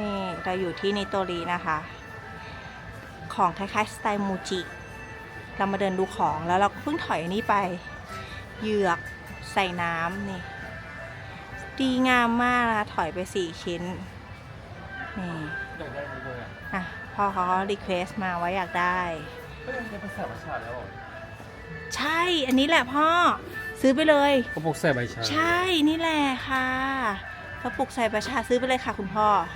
นี่เราอยู่ที่นิโตรีนะคะ ของคล้ายๆสไตล์มูจิ เรามาเดินดูของแล้วเราก็เพิ่งถอยนี่ไป เหยือกใส่น้ำนี่ ดีงามมากนะคะถอยไปสี่ชิ้น นี่อยากได้นี้เลยอะอะพ่อเขารีเควสมาว่าอยากได้ก็ยังจะเป็นใส่ใบชาแล้วเหรอใช่ อันนี้แหละพ่อ ซื้อไปเลย กระปุกใส่ใบชา ใช่ นี่แหละค่ะ กระปุกใส่ประชาซื้อไปเลยค่ะคุณพ่ออะ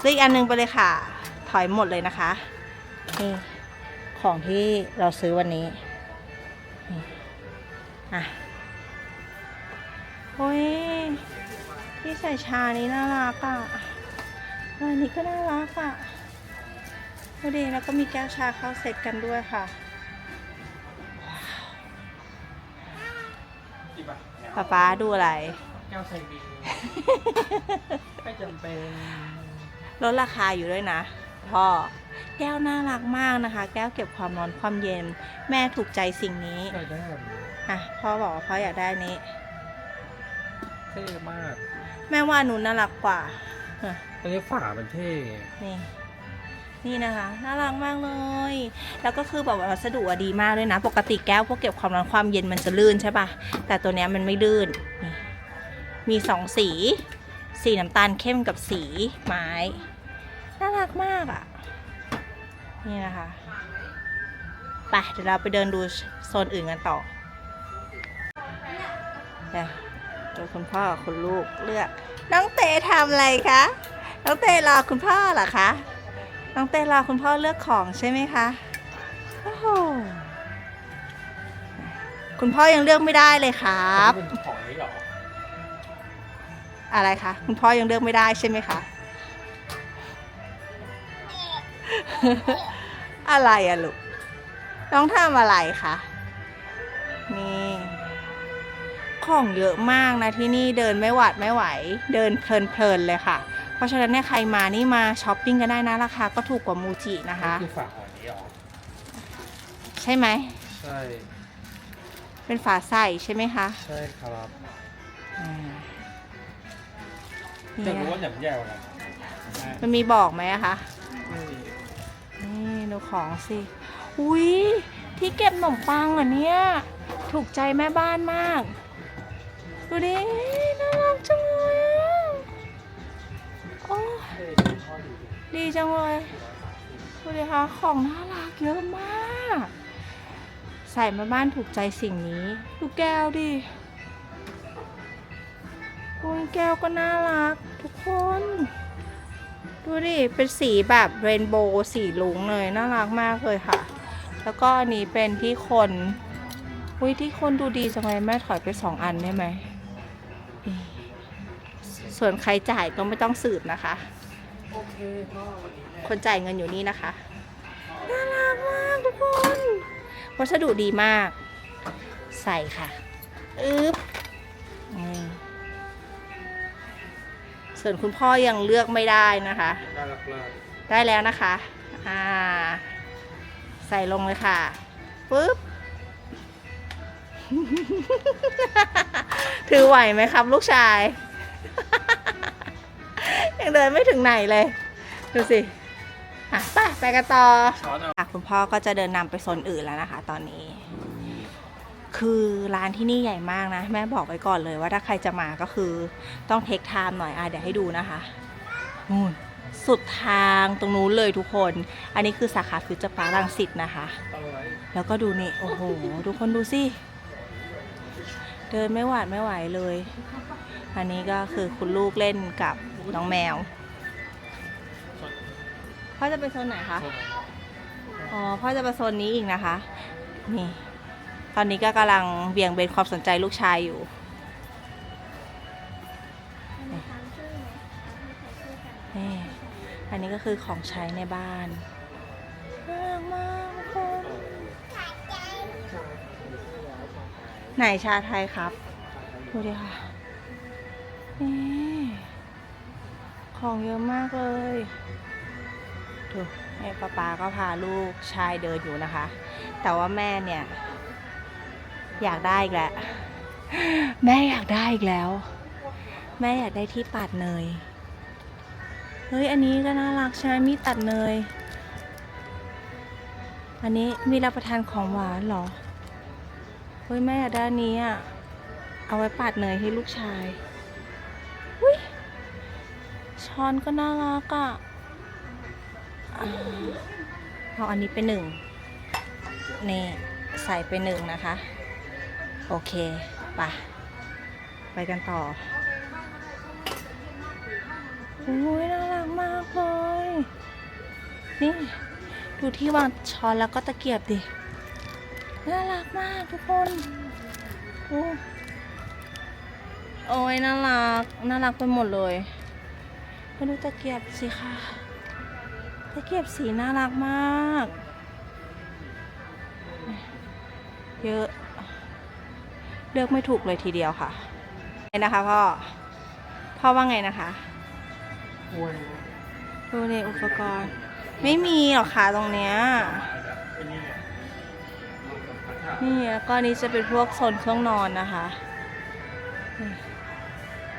ซื้ออีกอันหนึงไปเลยค่ะ ถอยหมดเลยนะคะ นี่ ของที่เราซื้อวันนี้นี่อะโอ้ยที่ใส่ชานี้น่ารักอะเอออันนี้ก็น่ารักอะดูดิแล้วก็มีแก้วชาเข้าเซตกันด้วยค่ะกี่บาทป๊าป๊าดูอะไร แก้วใส่ดีไม่จำเป็น ลดราคาอยู่ด้วยนะพ่อแก้วน่ารักมากนะคะ แก้วเก็บความร้อนความเย็น แม่ถูกใจสิ่งนี้อยากได้แบบนี้อะพ่อบอกว่าพ่ออยากได้อันนี้เท่มาก แม่ว่าหนูน่ารักกว่าอะอันนี้ฝามันเท่นี่นี่นะคะน่ารักมากเลย แล้วก็คือแบบว่าวัสดุอะดีมากเลยนะ ปกติแก้วพวกเก็บความร้อนความเย็นมันจะลื่นใช่ปะแต่ตัวเนี้ยมันไม่ลื่นนี่มีสองสี สีน้ำตาลเข้มกับสีไม้ น่ารักมากอะ่ะ นี่นะคะไปเดี๋ยวเราไปเดินดูโซนอื่นกันต่อเดี๋ยวดูคุณพ่อกับคุณลูกเลือก น้องเตทำอะไรคะ น้องเตรอคุณพ่อเหรอคะ น้องเตรอคุณพ่อเลือกของใช่ไหมคะ โอ้โห คุณพ่อยังเลือกไม่ได้เลยครับ อะไรคะคุณพ่อยังเลือกไม่ได้ใช่ไหมคะอะไรอะลูกน้องทำอะไรคะนี่ของเยอะมากนะที่นี่เดินไม่หวัดไม่ไหว เดินเพลินๆเลยค่ะ เพราะฉะนั้นเนี่ยใครมานี่มาช้อปปิ้งกันได้นะราคาก็ถูกกว่ามูจินะคะคือฝาของนี้เหรอใช่ไหมใช่เป็นฝาใส่ใช่ไหมคะ ใช่ครับอ่า จะนี่รู้นะว่าหยำแย่กว่ามันมีบอกไหมอะคะ ไม่นี่ดูของสิ อุ้ยที่เก็บขนมปังเหรอเนี่ย ถูกใจแม่บ้านมาก ดูดิ น่ารักจังเลยอะโอ้เท่พ่อดูดิดีจังเลย ดูดิคะของน่ารักเยอะมาก ใส่แม่บ้านถูกใจสิ่งนี้ ดูแก้วดิอุ้ยแก้วก็น่ารักทุกคน ดูดิ เป็นสีแบบเรนโบว์สีลุงเลยน่ารักมากเลยค่ะ แล้วก็อันนี้เป็นที่คนอุ้ยที่คนดูดีจังเลยแม่ถอยไปสองอันได้ไหม ส่วนใครจ่ายก็ไม่ต้องสืบนะคะโอเคนนี้แหละคนจ่ายเงินอยู่นี่นะคะ น่ารักมากทุกคน วัสดุดีมาก ใส่ค่ะ อึ๊บ ส่วนคุณพ่อยังเลือกไม่ได้นะคะน่ารักมากได้แล้วนะคะอ่าใส่ลงเลยค่ะปึ๊บ ถือไหวไหมครับ ลูกชาย ยังเดินไม่ถึงไหนเลย ดูสิอะไปไปกันต่อช้อนเอา ค่ะคุณพ่อก็จะเดินนำไปโซนอื่นแล้วนะคะ ตอนนี้ คือร้านที่นี่ใหญ่มากนะ แม่บอกไว้ก่อนเลยว่าถ้าใครจะมาก็คือต้องเทคไทม์หน่อยอะเดี๋ยวให้ดูนะคะนู่นสุดทางตรงนู้นเลยทุกคน อันนี้คือสาขาฟิวเจอร์พาร์ครังสิตนะคะเอาไว้แล้วก็ดูนี่ โอ้โห ทุกคนดูสิ เดินไม่หวาดไม่ไหวเลย อันนี้ก็คือคุณลูกเล่นกับน้องแมวพ่อจะไปโซนไหนคะ อ๋อ พ่อจะไปโซนนี้อีกนะคะ นี่ต อนนี้ก็กำลังเบี่ยงเบนความสนใจลูกชายอยู่นี่อันนี้ก็คือของใช้ในบ้านน่ารักมากทุกคนไหนชาไทยครับ ดูดิค่ะนี่ของเยอะมากเลยดูไอ้ป้าป๊าก็พาลูกชายเดินอยู่นะคะ แต่ว่าแม่เนี่ย อยากได้อีกแล้วแม่อยากได้อีกแล้ว แม่อยากได้ที่ตัดเนยเฮ้ยอันนี้ก็น่ารักใช่ไหมมีดตัดเนยอันนี้มีรับประทานของหวานเหรอเฮ้ยแม่อยากได้อันนี้อะเอาไว้ปาดเนยให้ลูกชายอุ้ยช้อนก็น่ารักอะอ่าเอาอันนี้ไปหนึ่งนี่ใส่ไปหนึ่งนะคะ โอเคไปไปกันต่อโอ้ยน่ารักมากเลย นี่ ดูที่วางช้อนแล้วก็ตะเกียบดิ น่ารักมากทุกคนโอ้ยน่ารัก น่ารักไปหมดเลยมาดูตะเกียบสิค่ะ ตะเกียบสีน่ารักมาก เยอะ เลือกไม่ถูกเลยทีเดียวค่ะไงนะคะพ่อ พ่อว่าไงนะคะดูในอุปกรณ์ ไม่มีหรอกค่ะตรงเนี้ย นี่แล้วก็นี้จะเป็นพวกโซนเครื่องนอนนะคะ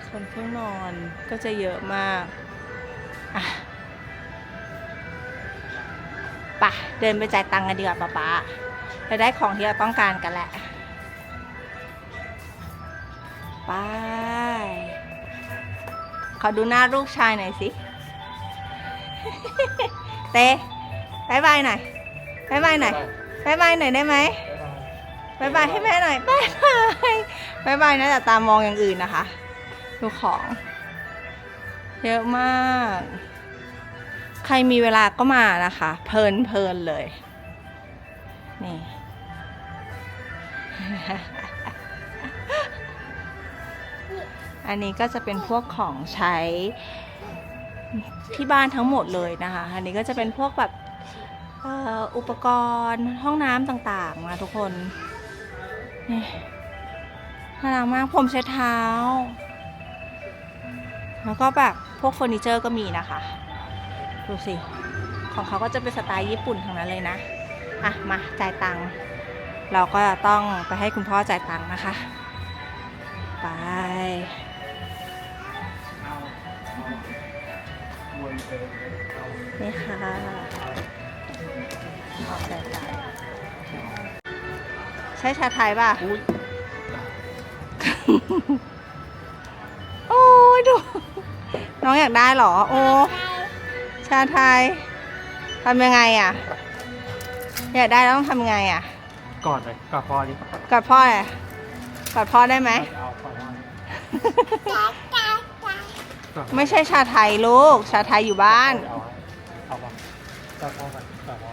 โซนเครื่องนอนก็จะเยอะมากอะปะเดินไปจ่ายตังค์กันดีกว่าป๊าป๊าเราได้ของที่เราต้องการกันแหละ ไป ขอดูหน้าลูกชายหน่อยสิ เต้บายบายหน่อยบายบายหน่อยบายบายหน่อยได้ไหมบายบายให้แม่หน่อยบายบายบายบายนะแต่ตามองอย่างอื่นนะคะ ดูของ เยอะมาก ใครมีเวลาก็มานะคะ เพลินเพลินเลย นี่ อันนี้ก็จะเป็นพวกของใช้ที่บ้านทั้งหมดเลยนะคะ อันนี้ก็จะเป็นพวกแบบอุปกรณ์ห้องน้ำต่างๆนะทุกคนนี่น่ารักมากผมเช็ดเท้า แล้วก็แบบพวกเฟอร์นิเจอร์ก็มีนะคะ ดูสิ ของเขาก็จะเป็นสไตล์ญี่ปุ่นทั้งนั้นเลยนะ อะ มาจ่ายตังค์เราก็ต้องไปให้คุณพ่อจ่ายตังค์นะคะ ไป นไปเอานี่ค่ะเอาจ่ายตังค์ใช่ชาไทยป่ะอุ้ยโอ้ยดู น้องอยากได้เหรอ โอ้ ชาไทยทำยังไงอะ อยากได้แล้วต้องทำยังไงอะ กอดเลยกอดพอดิกอดพ่อเลยกอดพ่อได้ไหม เอากอดพ่อ ไม่ใช่ชาไทยลูก ชาไทยอยู่บ้าน เอาเอามากอดพ่อก่อนกอดพ่อ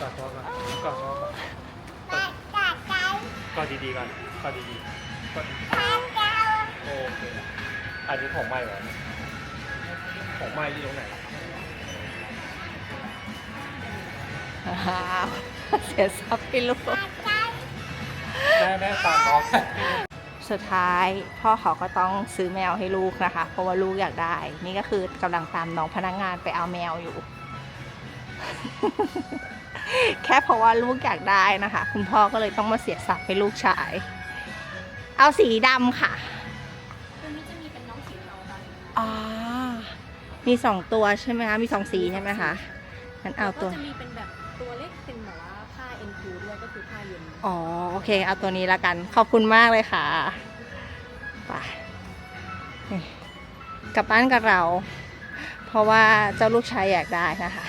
กอดพ่อก่อนกอดพ่อก่อนกอดดีๆก่อนกอดดีๆกอดดีๆโอเคอันนี้ของใหม่เหรอของใหม่อยู่ตรงไหนอ้าวเสียทรัพย์ไปลูก แม่แม่ตามน้อง สุดท้าย พ่อเขาก็ต้องซื้อแมวให้ลูกนะคะ เพราะว่าลูกอยากได้ นี่ก็คือกำลังตามน้องพนักงานไปเอาแมวอยู่ แค่เพราะว่าลูกอยากได้นะคะ คุณพ่อก็เลยต้องมาเสียทรัพย์ให้ลูกชาย เอาสีดำค่ะตัวนี้จะมีเป็นน้องสีเทาดำอ๋อมีสองตัวใช่ไหมคะมีสองสีใช่ไหมคะงั้นเอาแล้วตัก็วจะมีเป็นแบบ ผ้าเอ็นคูด้วยก็คือผ้าเย็น อ๋อ โอเค เอาตัวนี้ละกัน ขอบคุณมากเลยค่ะไปนี่กลับบ้านกับเรา เพราะว่าเจ้าลูกชายอยากได้นะคะ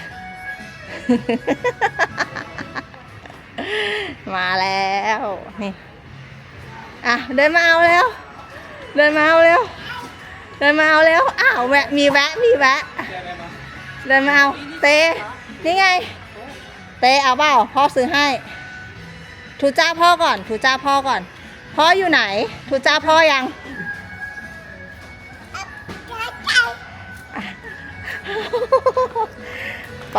มาแล้วนี่อะเดินมาเอาแล้ว เดินมาเอาแล้ว เดินมาเอาแล้วอ้าวแวะมีแวะมีแวะ เดินมาเอาเตนี่ไง เตเอาเปล่าพ่อซื้อให้ ทูจ้าพ่อก่อน ทูจ้าพ่อก่อน พ่ออยู่ไหน ทูจ้าพ่อยัง ไป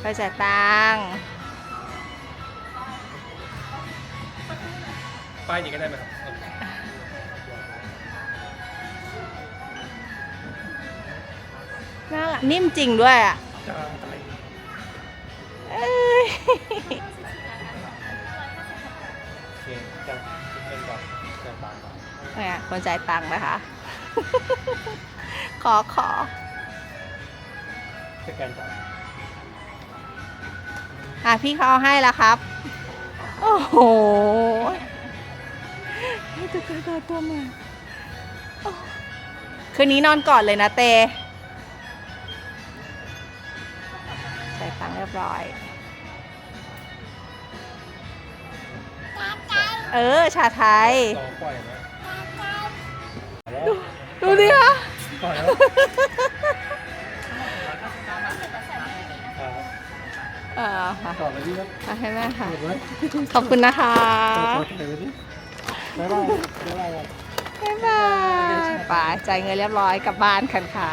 ไปจ่ายตังค์ ป้ายนี้ก็ได้ไหมครับ น่ารักนิ่มจริงด้วยอะจะอะไรเอ้ยจะเป็นก่อนจะตามก่อนเนี่ยคนจ่ายตังค์นะคะ ขอขอสแกนจ่ายอะพี่เขาเอาให้แล้วครับ โอ้โหให้ตุ๊กตาตัวใหม่โอ้คืนนี้นอนก่อนเลยนะเต เรียบร้อย เออ ชาไทยลองปล่อยนะแล้วดูดิคะปล่อยแล้วครับเออค่ะต่อไปที่ครับเอาให้แม่ค่ะ เปิดไว้ขอบคุณนะคะ เปิดไว้ดิบ๊ายบายบ๊ายบาย บ๊ายบายไปจ่ายเงินเรียบร้อยกลับบ้านกันค่ะ